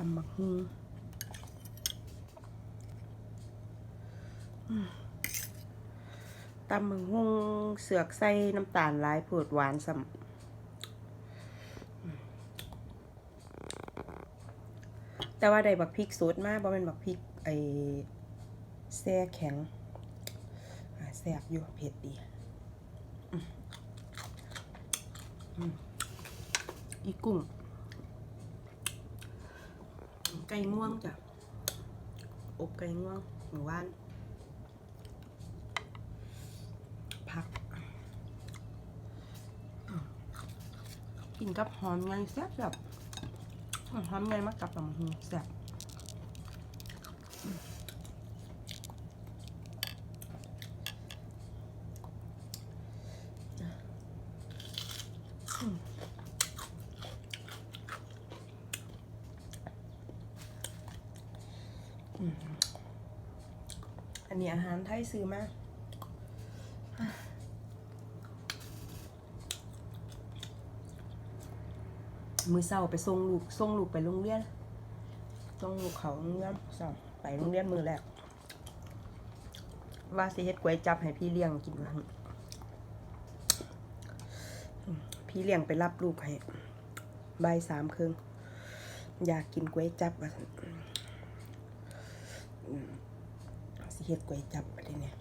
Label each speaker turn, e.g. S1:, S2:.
S1: ตำมักฮุงตำมักฮุงเสือกใส่น้ำตาลหลายผดหวานสำแต่ว่าได้บักพริกสดมากเพราะเป็นบักพริกไอแซ่แข็งอ่าแซ่บอยู่เผ็ดดีอืมอืมอีกุ้ง ไก่ง่วงจ้ะ อบไก่ง่วงหมู่บ้าน ผัก กินกับหอมไงแซ่บแบบหอมไงมากกับลำหูแซ่บอืม อันนี้อาหารไทยซื้อมามือเศร้าไปส่งลูกส่งลูกไปโรงเรียนส่งลูกเขาโรงเรียนเศร้าไปโรงเรียนมือแรกว่าสิเฮ็ดก๋วยจับให้พี่เลี้ยงกินวันพี่เลี้ยงไปรับลูกให้ใบสามครึ่งอยากกินก๋วยจับว่าซั่นอืมสิ เฮ็ดก๋วยจับไปเนี่ย